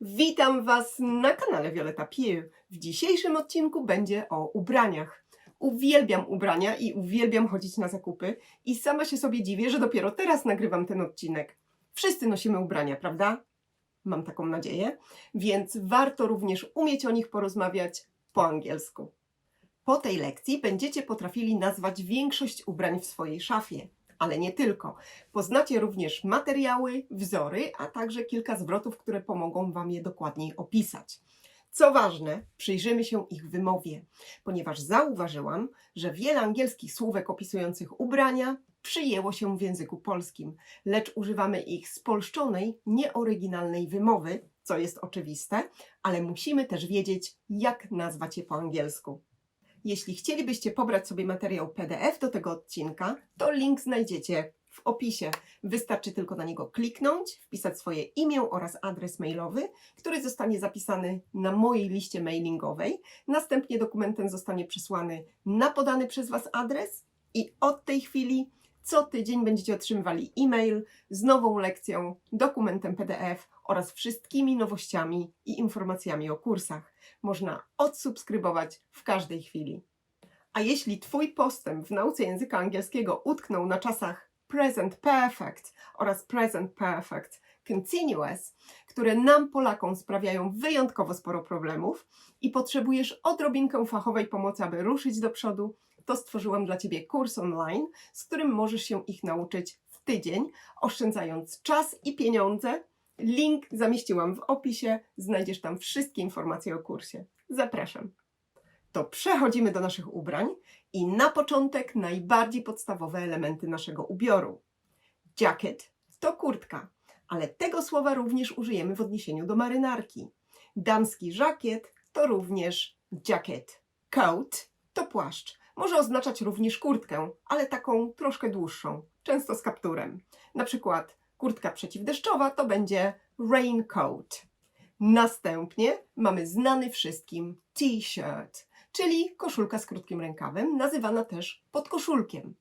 Witam Was na kanale Violeta Piu. W dzisiejszym odcinku będzie o ubraniach. Uwielbiam ubrania i uwielbiam chodzić na zakupy i sama się sobie dziwię, że dopiero teraz nagrywam ten odcinek. Wszyscy nosimy ubrania, prawda? Mam taką nadzieję, więc warto również umieć o nich porozmawiać po angielsku. Po tej lekcji będziecie potrafili nazwać większość ubrań w swojej szafie, ale nie tylko. Poznacie również materiały, wzory, a także kilka zwrotów, które pomogą Wam je dokładniej opisać. Co ważne, przyjrzymy się ich wymowie, ponieważ zauważyłam, że wiele angielskich słówek opisujących ubrania przyjęło się w języku polskim, lecz używamy ich spolszczonej, nieoryginalnej wymowy, co jest oczywiste, ale musimy też wiedzieć, jak nazwać je po angielsku. Jeśli chcielibyście pobrać sobie materiał PDF do tego odcinka, to link znajdziecie w opisie. Wystarczy tylko na niego kliknąć, wpisać swoje imię oraz adres mailowy, który zostanie zapisany na mojej liście mailingowej. Następnie dokument ten zostanie przesłany na podany przez Was adres i od tej chwili co tydzień będziecie otrzymywali e-mail z nową lekcją, dokumentem PDF oraz wszystkimi nowościami i informacjami o kursach. Można odsubskrybować w każdej chwili. A jeśli Twój postęp w nauce języka angielskiego utknął na czasach present perfect oraz present perfect continuous, które nam Polakom sprawiają wyjątkowo sporo problemów i potrzebujesz odrobinkę fachowej pomocy, aby ruszyć do przodu, to stworzyłam dla Ciebie kurs online, z którym możesz się ich nauczyć w tydzień, oszczędzając czas i pieniądze. Link zamieściłam w opisie, znajdziesz tam wszystkie informacje o kursie. Zapraszam. To przechodzimy do naszych ubrań i na początek najbardziej podstawowe elementy naszego ubioru. Jacket to kurtka, ale tego słowa również użyjemy w odniesieniu do marynarki. Damski żakiet to również jacket. Coat to płaszcz. Może oznaczać również kurtkę, ale taką troszkę dłuższą, często z kapturem. Na przykład kurtka przeciwdeszczowa to będzie raincoat. Następnie mamy znany wszystkim t-shirt, czyli koszulka z krótkim rękawem, nazywana też podkoszulkiem.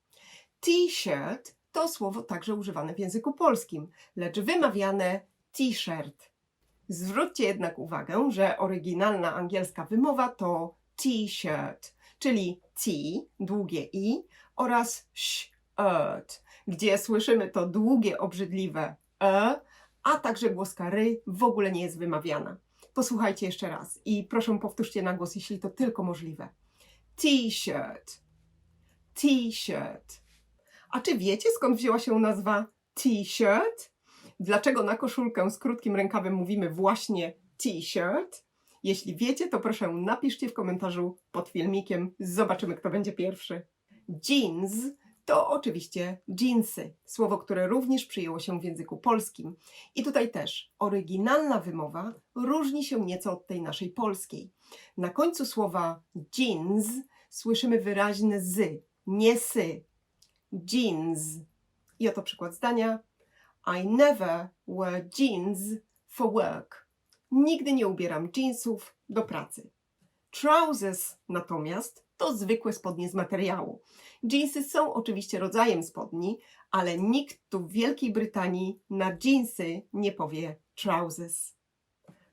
T-shirt to słowo także używane w języku polskim, lecz wymawiane t-shirt. Zwróćcie jednak uwagę, że oryginalna angielska wymowa to t-shirt, czyli t, długie i oraz shirt, gdzie słyszymy to długie, obrzydliwe e, a także głoska ry w ogóle nie jest wymawiana. Posłuchajcie jeszcze raz i proszę powtórzcie na głos, jeśli to tylko możliwe. T-shirt, t-shirt. A czy wiecie skąd wzięła się nazwa t-shirt? Dlaczego na koszulkę z krótkim rękawem mówimy właśnie t-shirt? Jeśli wiecie, to proszę napiszcie w komentarzu pod filmikiem. Zobaczymy, kto będzie pierwszy. Jeans to oczywiście jeansy, słowo, które również przyjęło się w języku polskim. I tutaj też oryginalna wymowa różni się nieco od tej naszej polskiej. Na końcu słowa jeans słyszymy wyraźne z, nie sy. Jeans. I oto przykład zdania. I never wear jeans for work. Nigdy nie ubieram jeansów do pracy. Trousers natomiast to zwykłe spodnie z materiału. Jeansy są oczywiście rodzajem spodni, ale nikt tu w Wielkiej Brytanii na jeansy nie powie trousers.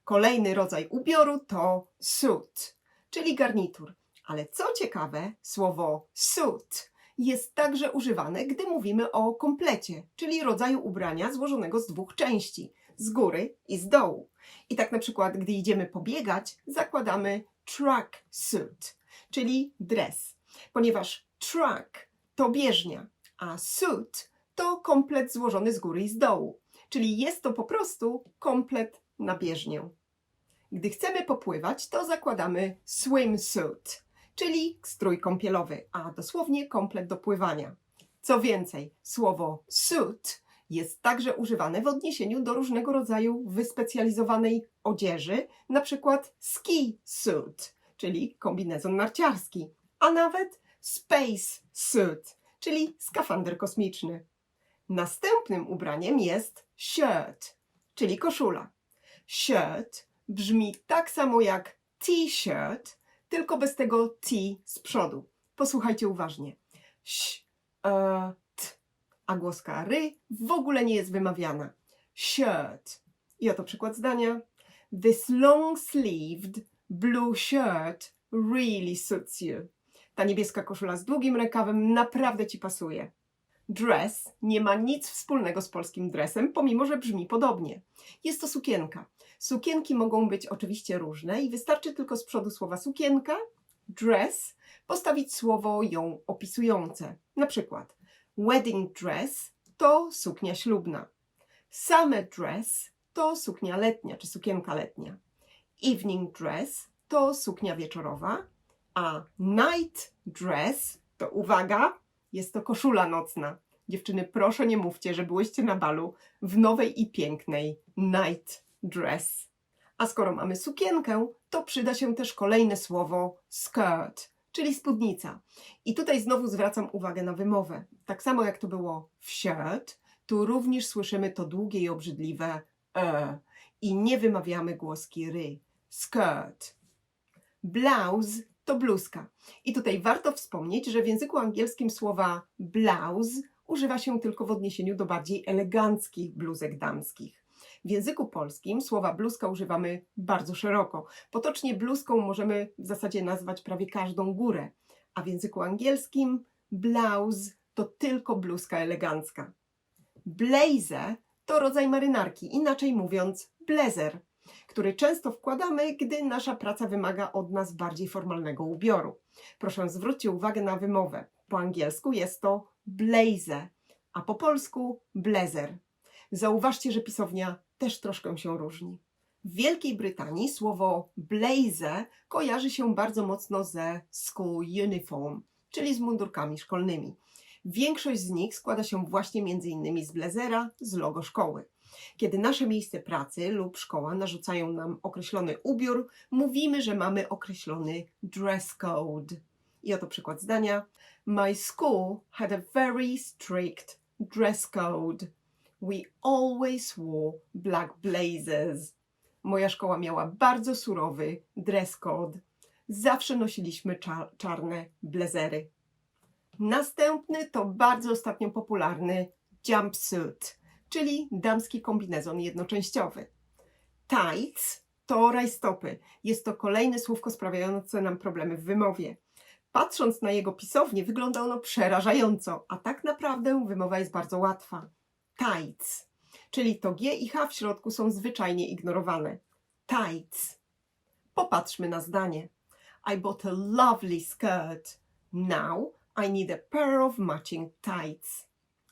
Kolejny rodzaj ubioru to suit, czyli garnitur. Ale co ciekawe, słowo suit jest także używane, gdy mówimy o komplecie, czyli rodzaju ubrania złożonego z dwóch części, z góry i z dołu. I tak na przykład, gdy idziemy pobiegać, zakładamy track suit, czyli dres, ponieważ track to bieżnia, a suit to komplet złożony z góry i z dołu, czyli jest to po prostu komplet na bieżnię. Gdy chcemy popływać, to zakładamy swimsuit, czyli strój kąpielowy, a dosłownie komplet do pływania. Co więcej, słowo suit jest także używane w odniesieniu do różnego rodzaju wyspecjalizowanej odzieży, na przykład ski suit, czyli kombinezon narciarski, a nawet space suit, czyli skafander kosmiczny. Następnym ubraniem jest shirt, czyli koszula. Shirt brzmi tak samo jak t-shirt, tylko bez tego t z przodu. Posłuchajcie uważnie. Sh, e, a głoska ry w ogóle nie jest wymawiana. Shirt. I oto przykład zdania. This long-sleeved blue shirt really suits you. Ta niebieska koszula z długim rękawem naprawdę ci pasuje. Dress nie ma nic wspólnego z polskim dresem, pomimo że brzmi podobnie. Jest to sukienka. Sukienki mogą być oczywiście różne i wystarczy tylko z przodu słowa sukienka, dress, postawić słowo ją opisujące. Na przykład wedding dress to suknia ślubna. Summer dress to suknia letnia czy sukienka letnia. Evening dress to suknia wieczorowa, a night dress to uwaga, jest to koszula nocna. Dziewczyny, proszę nie mówcie, że byłyście na balu w nowej i pięknej night dress. A skoro mamy sukienkę, to przyda się też kolejne słowo skirt, czyli spódnica. I tutaj znowu zwracam uwagę na wymowę. Tak samo jak to było w shirt, tu również słyszymy to długie i obrzydliwe e i nie wymawiamy głoski ry. Skirt. Blouse to bluzka. I tutaj warto wspomnieć, że w języku angielskim słowa blouse używa się tylko w odniesieniu do bardziej eleganckich bluzek damskich. W języku polskim słowa bluzka używamy bardzo szeroko. Potocznie bluzką możemy w zasadzie nazwać prawie każdą górę, a w języku angielskim blouse to tylko bluzka elegancka. Blazer to rodzaj marynarki, inaczej mówiąc blazer, który często wkładamy, gdy nasza praca wymaga od nas bardziej formalnego ubioru. Proszę zwróćcie uwagę na wymowę. Po angielsku jest to blazer, a po polsku blazer. Zauważcie, że pisownia też troszkę się różni. W Wielkiej Brytanii słowo blazer kojarzy się bardzo mocno ze school uniform, czyli z mundurkami szkolnymi. Większość z nich składa się właśnie m.in. z blazera, z logo szkoły. Kiedy nasze miejsce pracy lub szkoła narzucają nam określony ubiór, mówimy, że mamy określony dress code. I oto przykład zdania. My school had a very strict dress code. We always wore black blazers. Moja szkoła miała bardzo surowy dress code. Zawsze nosiliśmy cza- czarne blazery. Następny to bardzo ostatnio popularny jumpsuit, czyli damski kombinezon jednoczęściowy. Tights to rajstopy. Jest to kolejne słówko sprawiające nam problemy w wymowie. Patrząc na jego pisownię, wygląda ono przerażająco, a tak naprawdę wymowa jest bardzo łatwa. Tights, czyli to G i H w środku są zwyczajnie ignorowane. Tights. Popatrzmy na zdanie. I bought a lovely skirt. Now I need a pair of matching tights.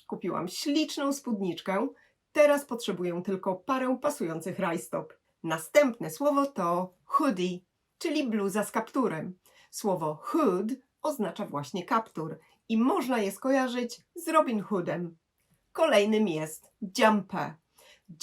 Kupiłam śliczną spódniczkę, teraz potrzebuję tylko parę pasujących rajstop. Następne słowo to hoodie, czyli bluza z kapturem. Słowo hood oznacza właśnie kaptur i można je skojarzyć z Robin Hoodem. Kolejnym jest jumper.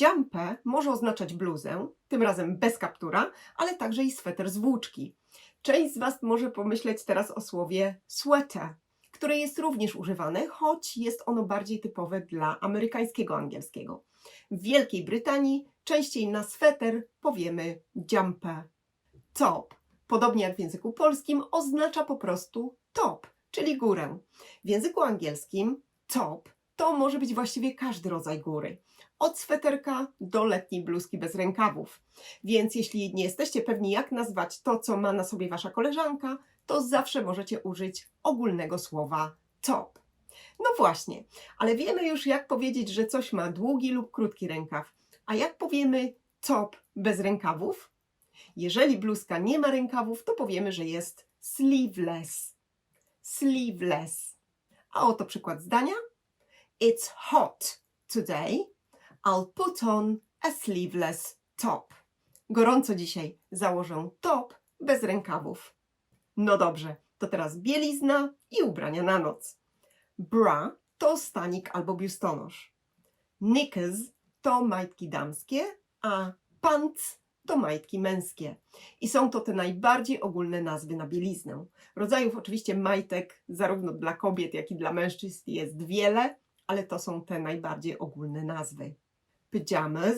Jumper może oznaczać bluzę, tym razem bez kaptura, ale także i sweter z włóczki. Część z Was może pomyśleć teraz o słowie sweater, które jest również używane, choć jest ono bardziej typowe dla amerykańskiego angielskiego. W Wielkiej Brytanii częściej na sweter powiemy jumper. Top, podobnie jak w języku polskim, oznacza po prostu top, czyli górę. W języku angielskim top to może być właściwie każdy rodzaj góry. Od sweterka do letniej bluzki bez rękawów. Więc jeśli nie jesteście pewni, jak nazwać to, co ma na sobie wasza koleżanka, to zawsze możecie użyć ogólnego słowa top. No właśnie, ale wiemy już, jak powiedzieć, że coś ma długi lub krótki rękaw. A jak powiemy top bez rękawów? Jeżeli bluzka nie ma rękawów, to powiemy, że jest sleeveless. Sleeveless. A oto przykład zdania. It's hot today. I'll put on a sleeveless top. Gorąco dzisiaj założę top bez rękawów. No dobrze, to teraz bielizna i ubrania na noc. Bra to stanik albo biustonosz. Knickers to majtki damskie, a pants to majtki męskie. I są to te najbardziej ogólne nazwy na bieliznę. Rodzajów oczywiście majtek zarówno dla kobiet, jak i dla mężczyzn jest wiele, ale to są te najbardziej ogólne nazwy. Pyjamas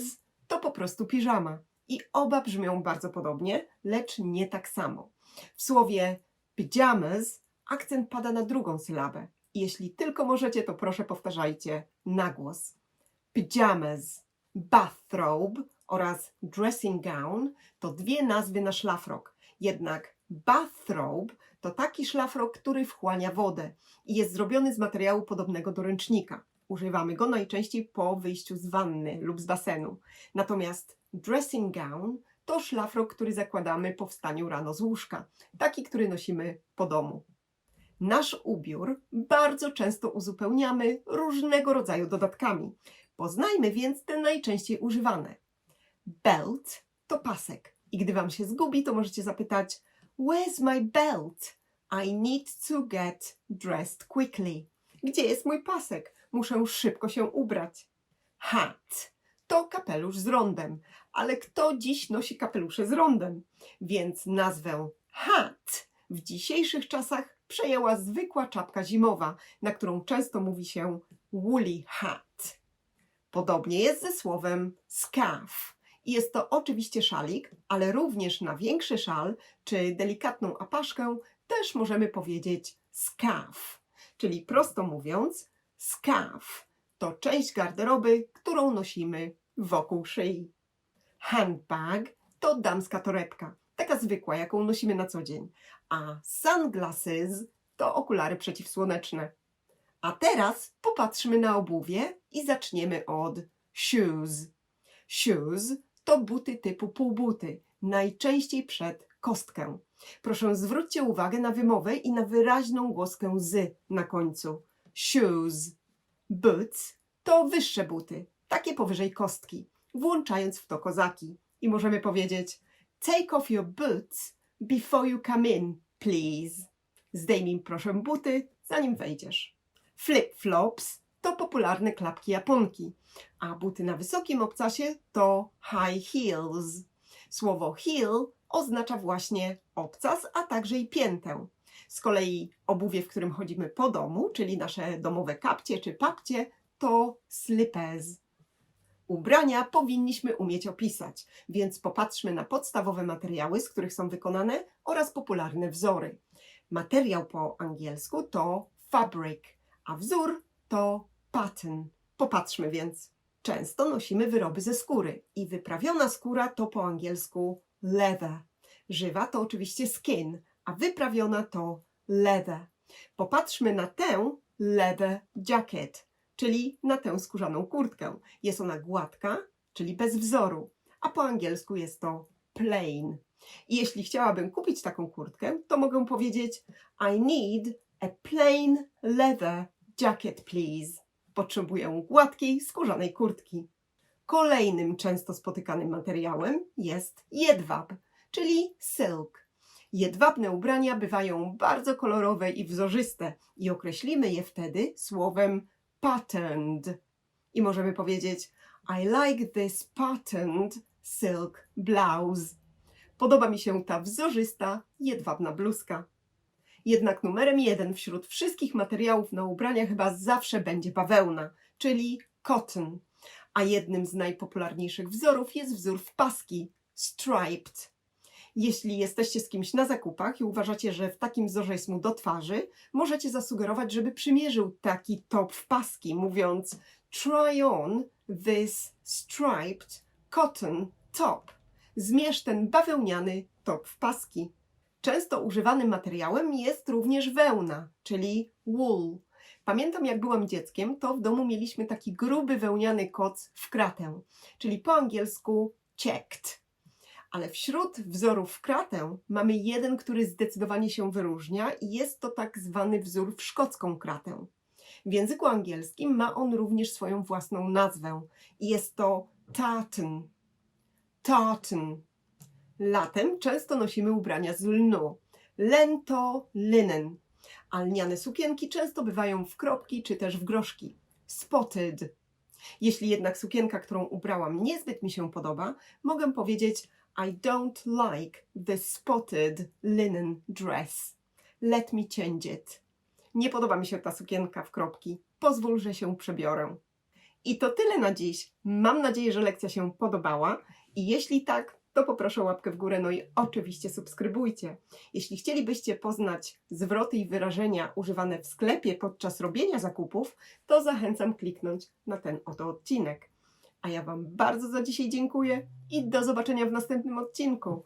to po prostu piżama. I oba brzmią bardzo podobnie, lecz nie tak samo. W słowie pyjamas akcent pada na drugą sylabę. Jeśli tylko możecie, to proszę powtarzajcie na głos. Pyjamas, bathrobe oraz dressing gown to dwie nazwy na szlafrok. Jednak bathrobe to taki szlafrok, który wchłania wodę i jest zrobiony z materiału podobnego do ręcznika. Używamy go najczęściej po wyjściu z wanny lub z basenu. Natomiast dressing gown to szlafrok, który zakładamy po wstaniu rano z łóżka, taki, który nosimy po domu. Nasz ubiór bardzo często uzupełniamy różnego rodzaju dodatkami. Poznajmy więc te najczęściej używane. Belt to pasek. I gdy Wam się zgubi, to możecie zapytać Where's my belt? I need to get dressed quickly. Gdzie jest mój pasek? Muszę szybko się ubrać. Hat to kapelusz z rondem, ale kto dziś nosi kapelusze z rondem? Więc nazwę hat w dzisiejszych czasach przejęła zwykła czapka zimowa, na którą często mówi się woolly hat. Podobnie jest ze słowem scarf. Jest to oczywiście szalik, ale również na większy szal czy delikatną apaszkę też możemy powiedzieć scarf. Czyli prosto mówiąc, scarf to część garderoby, którą nosimy wokół szyi. Handbag to damska torebka, taka zwykła, jaką nosimy na co dzień, a sunglasses to okulary przeciwsłoneczne. A teraz popatrzmy na obuwie i zaczniemy od shoes. Shoes to buty typu półbuty, najczęściej przed kostkę. Proszę zwróćcie uwagę na wymowę i na wyraźną głoskę z na końcu. Shoes. Boots to wyższe buty, takie powyżej kostki, włączając w to kozaki. I możemy powiedzieć Take off your boots before you come in, please. Zdejmij proszę buty, zanim wejdziesz. Flip-flops to popularne klapki japonki, a buty na wysokim obcasie to high heels. Słowo heel oznacza właśnie obcas, a także i piętę. Z kolei obuwie, w którym chodzimy po domu, czyli nasze domowe kapcie czy papcie, to slippers. Ubrania powinniśmy umieć opisać, więc popatrzmy na podstawowe materiały, z których są wykonane oraz popularne wzory. Materiał po angielsku to fabric, a wzór to pattern. Popatrzmy więc. Często nosimy wyroby ze skóry i wyprawiona skóra to po angielsku leather. Żywa to oczywiście skin, a wyprawiona to leather. Popatrzmy na tę leather jacket, czyli na tę skórzaną kurtkę. Jest ona gładka, czyli bez wzoru, a po angielsku jest to plain. I jeśli chciałabym kupić taką kurtkę, to mogę powiedzieć I need a plain leather jacket, please. Potrzebuję gładkiej, skórzanej kurtki. Kolejnym często spotykanym materiałem jest jedwab, czyli silk. Jedwabne ubrania bywają bardzo kolorowe i wzorzyste i określimy je wtedy słowem patterned. I możemy powiedzieć I like this patterned silk blouse. Podoba mi się ta wzorzysta, jedwabna bluzka. Jednak numerem jeden wśród wszystkich materiałów na ubrania chyba zawsze będzie bawełna, czyli cotton. A jednym z najpopularniejszych wzorów jest wzór w paski, striped. Jeśli jesteście z kimś na zakupach i uważacie, że w takim wzorze jest mu do twarzy, możecie zasugerować, żeby przymierzył taki top w paski, mówiąc try on this striped cotton top. Zmierz ten bawełniany top w paski. Często używanym materiałem jest również wełna, czyli wool. Pamiętam, jak byłam dzieckiem, to w domu mieliśmy taki gruby wełniany koc w kratę, czyli po angielsku checked. Ale wśród wzorów w kratę mamy jeden, który zdecydowanie się wyróżnia i jest to tak zwany wzór w szkocką kratę. W języku angielskim ma on również swoją własną nazwę i jest to tartan. Tartan. Latem często nosimy ubrania z lnu. Len to linen, a lniane sukienki często bywają w kropki czy też w groszki. Spotted. Jeśli jednak sukienka, którą ubrałam, niezbyt mi się podoba, mogę powiedzieć I don't like the spotted linen dress. Let me change it. Nie podoba mi się ta sukienka w kropki. Pozwól, że się przebiorę. I to tyle na dziś. Mam nadzieję, że lekcja się podobała. I jeśli tak, to poproszę o łapkę w górę, no i oczywiście subskrybujcie. Jeśli chcielibyście poznać zwroty i wyrażenia używane w sklepie podczas robienia zakupów, to zachęcam kliknąć na ten oto odcinek. A ja Wam bardzo za dzisiaj dziękuję i do zobaczenia w następnym odcinku.